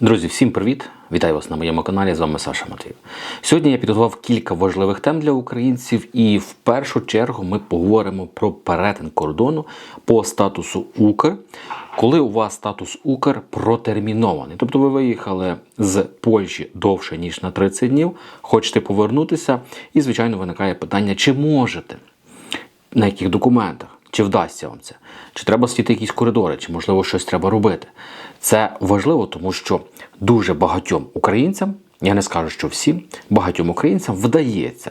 Друзі, всім привіт! Вітаю вас на моєму каналі. З вами Саша Матвій. Сьогодні я підготував кілька важливих тем для українців, і в першу чергу ми поговоримо про перетин кордону по статусу Укр, коли у вас статус Укр протермінований. Тобто ви виїхали з Польщі довше ніж на 30 днів, хочете повернутися, і звичайно виникає питання, чи можете, на яких документах. Чи вдасться вам це? Чи треба сидіти якісь коридори, чи можливо щось треба робити? Це важливо, тому що дуже багатьом українцям, я не скажу, що всім, багатьом українцям вдається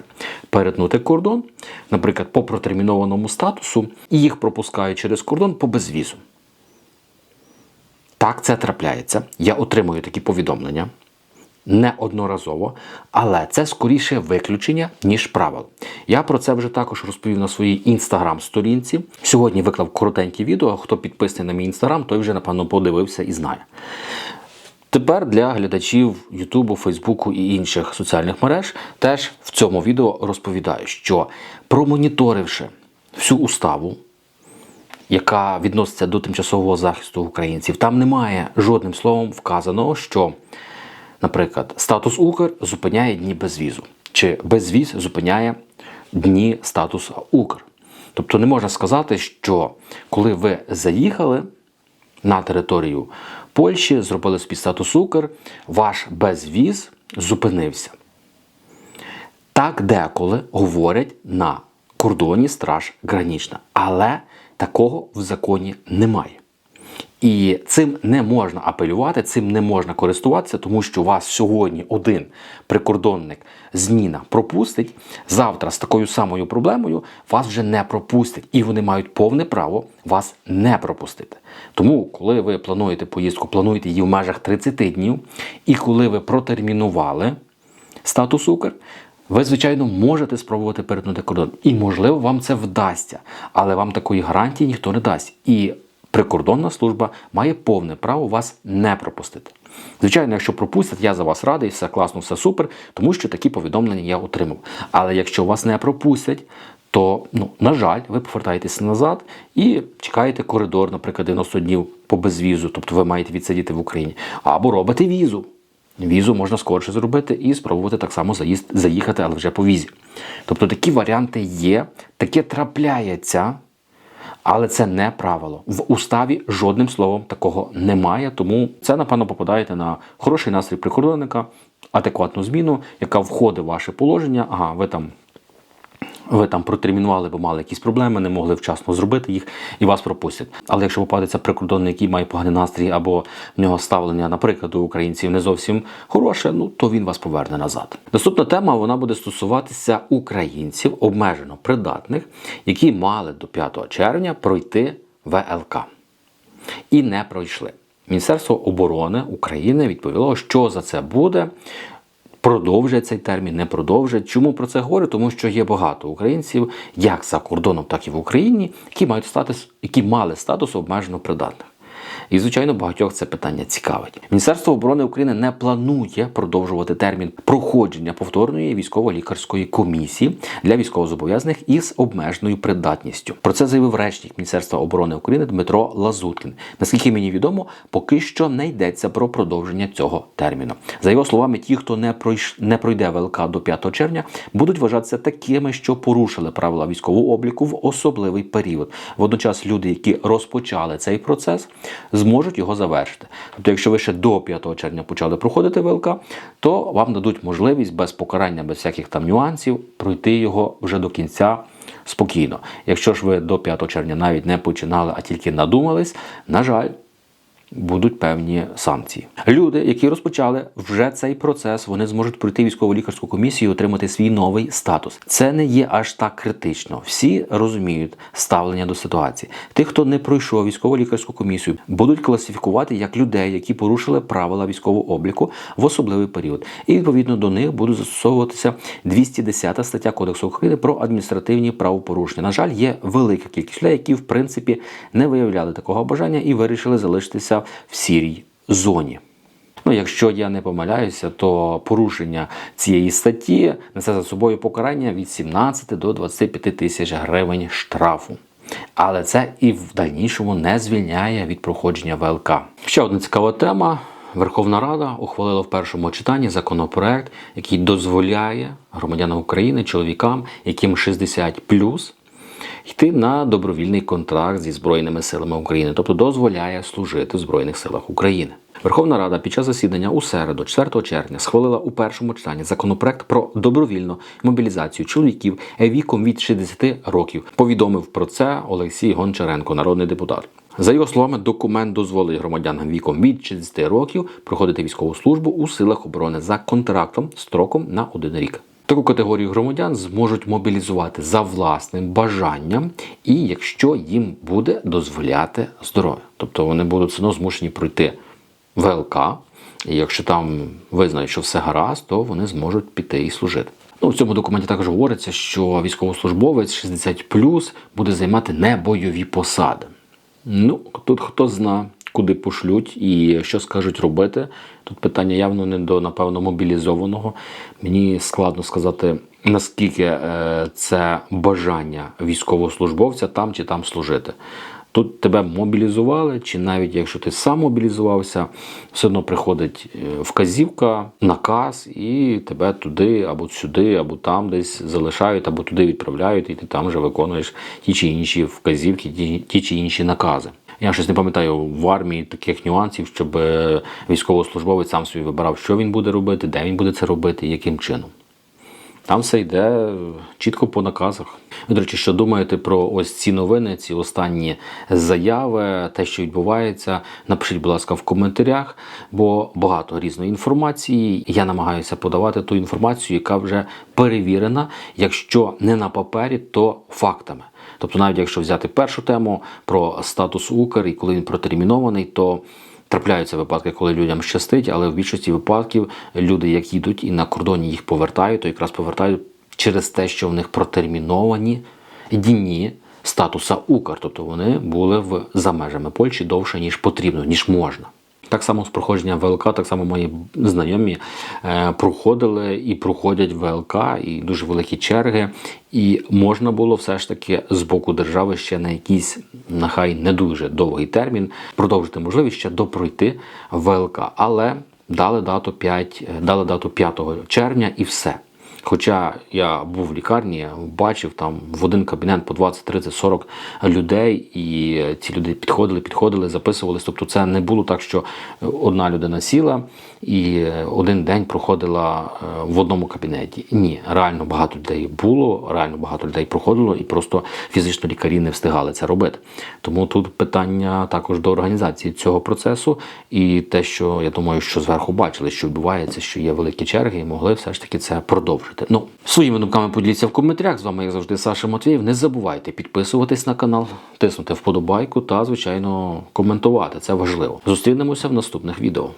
перетнути кордон, наприклад, по протермінованому статусу, і їх пропускають через кордон по безвізу. Так, це трапляється. Я отримую такі повідомлення неодноразово, але це скоріше виключення, ніж правило. Я про це вже також розповів на своїй інстаграм-сторінці. Сьогодні виклав коротеньке відео. Хто підписаний на мій інстаграм, той вже, напевно, подивився і знає. Тепер для глядачів Ютубу, Фейсбуку і інших соціальних мереж теж в цьому відео розповідаю, що промоніторивши всю уставу, яка відноситься до тимчасового захисту українців, там немає жодним словом вказаного, що Наприклад, статус Укр зупиняє дні безвізу, чи безвіз зупиняє дні статусу Укр. Тобто не можна сказати, що коли ви заїхали на територію Польщі, зробили собі статус Укр, ваш безвіз зупинився. Так деколи говорять на кордоні Страж Гранічна, але такого в законі немає. І цим не можна апелювати, цим не можна користуватися, тому що вас сьогодні один прикордонник зміна пропустить. Завтра з такою самою проблемою вас вже не пропустять, і вони мають повне право вас не пропустити. Тому, коли ви плануєте поїздку, плануєте її в межах 30 днів, і коли ви протермінували статус Укр, ви, звичайно, можете спробувати перетнути кордон. І, можливо, вам це вдасться, але вам такої гарантії ніхто не дасть. І прикордонна служба має повне право вас не пропустити. Звичайно, якщо пропустять, я за вас радий, все класно, все супер, тому що такі повідомлення я отримав. Але якщо вас не пропустять, то, ну, на жаль, ви повертаєтеся назад і чекаєте коридор, наприклад, 90 днів по безвізу, тобто ви маєте відсидіти в Україні, або робите візу. Візу можна скорше зробити і спробувати так само заїзд, заїхати, але вже по візі. Тобто такі варіанти є, таке трапляється. Але це не правило. В уставі жодним словом такого немає. Тому це, напевно, попадаєте на хороший настрій прикордонника, адекватну зміну, яка входить в ваше положення. Ага, ви там. Ви там протермінували, бо мали якісь проблеми, не могли вчасно зробити їх і вас пропустять. Але якщо попадеться прикордонник, який має поганий настрій, або в нього ставлення, наприклад, до українців не зовсім хороше, ну то він вас поверне назад. Наступна тема вона буде стосуватися українців обмежено придатних, які мали до 5 червня пройти ВЛК і не пройшли. Міністерство оборони України відповіло, що за це буде продовжать цей термін, не продовжать. Чому про це говорю? Тому що є багато українців, як за кордоном, так і в Україні, які мають статус, які мали статус обмежено придатних. І, звичайно, багатьох це питання цікавить. Міністерство оборони України не планує продовжувати термін проходження повторної військово-лікарської комісії для військовозобов'язаних із обмеженою придатністю. Про це заявив речник Міністерства оборони України Дмитро Лазуткін. Наскільки мені відомо, поки що не йдеться про продовження цього терміну. За його словами, ті, хто не пройш... не пройде ВЛК до 5 червня, будуть вважатися такими, що порушили правила військового обліку в особливий період. Водночас люди, які розпочали цей процес, зможуть його завершити. Тобто, якщо ви ще до 5 червня почали проходити ВЛК, то вам дадуть можливість без покарання, без всяких там нюансів пройти його вже до кінця спокійно. Якщо ж ви до 5 червня навіть не починали, а тільки надумались, на жаль будуть певні санкції. Люди, які розпочали вже цей процес, вони зможуть пройти військово-лікарську комісію і отримати свій новий статус. Це не є аж так критично. Всі розуміють ставлення до ситуації. Тих, хто не пройшов військово-лікарську комісію, будуть класифікувати як людей, які порушили правила військового обліку в особливий період. І відповідно до них буде застосовуватися 210 стаття Кодексу України про адміністративні правопорушення. На жаль, є велика кількість людей, які в принципі не виявляли такого бажання і вирішили залишитися в сірій зоні. Ну, якщо я не помиляюся, то порушення цієї статті несе за собою покарання від 17 до 25 тисяч гривень штрафу. Але це і в дальнішому не звільняє від проходження ВЛК. Ще одна цікава тема. Верховна Рада ухвалила в першому читанні законопроект, який дозволяє громадянам України, чоловікам, яким 60 йти на добровільний контракт зі Збройними силами України, тобто дозволяє служити в Збройних силах України. Верховна Рада під час засідання у середу, 4 червня, схвалила у першому читанні законопроект про добровільну мобілізацію чоловіків віком від 60 років. Повідомив про це Олексій Гончаренко, народний депутат. За його словами, документ дозволить громадянам віком від 60 років проходити військову службу у силах оборони за контрактом строком на один рік. Таку категорію громадян зможуть мобілізувати за власним бажанням, і якщо їм буде дозволяти здоров'я, тобто вони будуть все одно змушені пройти ВЛК, і якщо там визнають, що все гаразд, то вони зможуть піти і служити. Ну, в цьому документі також говориться, що військовослужбовець 60 буде займати небойові посади. Ну, тут хто зна, куди пошлють і що скажуть робити. Тут питання явно не до, напевно, мобілізованого. Мені складно сказати, наскільки е, це бажання військовослужбовця там чи там служити. Тут тебе мобілізували, чи навіть якщо ти сам мобілізувався, все одно приходить е, вказівка, наказ, і тебе туди або сюди, або там десь залишають, або туди відправляють, і ти там вже виконуєш ті чи інші вказівки, ті, ті чи інші накази. Я щось не пам'ятаю в армії таких нюансів, щоб е, військовослужбовець сам собі вибирав, що він буде робити, де він буде це робити, яким чином. Там все йде чітко по наказах. До речі, що думаєте про ось ці новини, ці останні заяви, те, що відбувається, напишіть, будь ласка, в коментарях, бо багато різної інформації. Я намагаюся подавати ту інформацію, яка вже перевірена, якщо не на папері, то фактами. Тобто, навіть якщо взяти першу тему про статус Укр і коли він протермінований, то Трапляються випадки, коли людям щастить, але в більшості випадків люди, як їдуть і на кордоні їх повертають, то якраз повертають через те, що в них протерміновані дні статуса Укр, тобто вони були в за межами Польщі довше ніж потрібно, ніж можна. Так само з проходження ВЛК, так само мої знайомі е, проходили і проходять ВЛК, і дуже великі черги. І можна було все ж таки з боку держави ще на якийсь, нехай не дуже довгий термін, продовжити можливість ще допройти ВЛК. Але дали дату 5, дали дату 5 червня і все. Хоча я був в лікарні, бачив там в один кабінет по 20, 30, 40 людей, і ці люди підходили, підходили, записувались. Тобто, це не було так, що одна людина сіла і один день проходила е, в одному кабінеті. Ні, реально багато людей було, реально багато людей проходило, і просто фізично лікарі не встигали це робити. Тому тут питання також до організації цього процесу, і те, що я думаю, що зверху бачили, що відбувається, що є великі черги, і могли все ж таки це продовжити. Ну, своїми думками поділіться в коментарях. З вами, як завжди, Саша Матвієв. Не забувайте підписуватись на канал, тиснути вподобайку та, звичайно, коментувати. Це важливо. Зустрінемося в наступних відео.